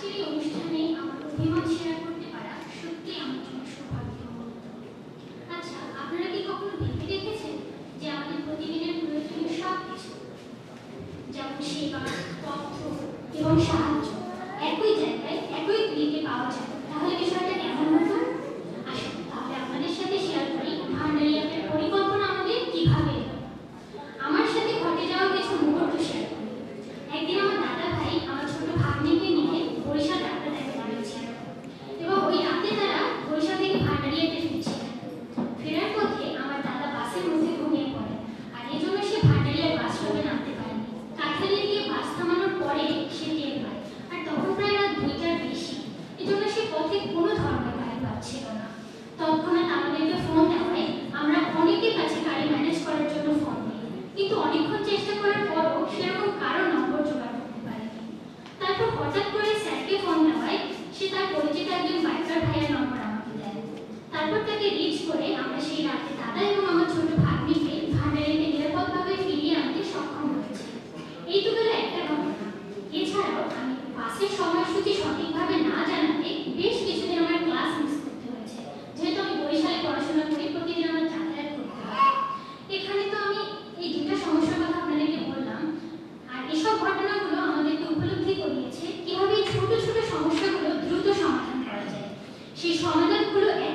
অনুষ্ঠানে আমার করতে পারা সত্যি আচ্ছা আপনারা কি কখনো দেখেছেন যে প্রতিদিনের কিছু যেমন সেবা, তথ্য এবং সাহায্য 就买这拍一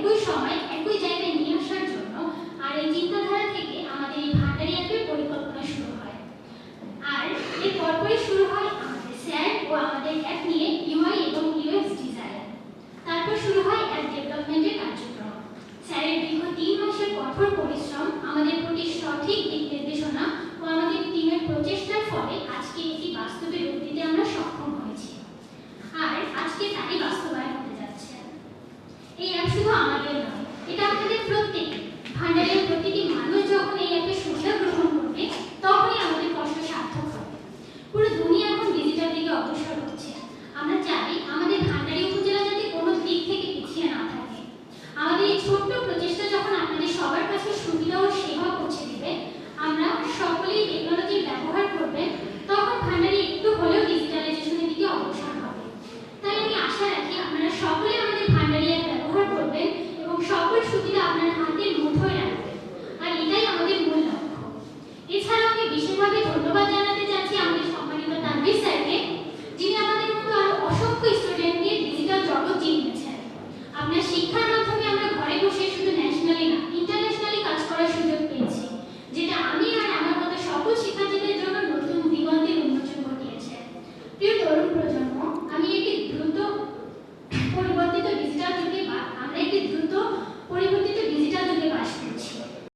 একই সময় একই জায়গায় নিয়ে আসার জন্য আর এই চিন্তাধারা থেকে আমাদের এই ভান্ডারিয়াকে পরিকল্পনা শুরু হয়। আর এর পরপরই শুরু হয় আমাদের স্যার ও আমাদের এক নিয়ে ইউআই এবং ইউএক্স ডিজাইন তারপর শুরু হয় অ্যাপ ডেভেলপমেন্টের কার্যক্রম। স্যারের দীর্ঘ তিন মাসের কঠোর পরিশ্রম, আমাদের প্রতি সঠিক দিক নির্দেশনা ও আমাদের টিমের প্রচেষ্টার ফলে আজকে একটি বাস্তবে রূপ দিতে আমরা সক্ষম হয়েছি। আর আজকে তারই বাস্তব এই অ্যাপ শুধু আমাদের না। এটা আপনাদের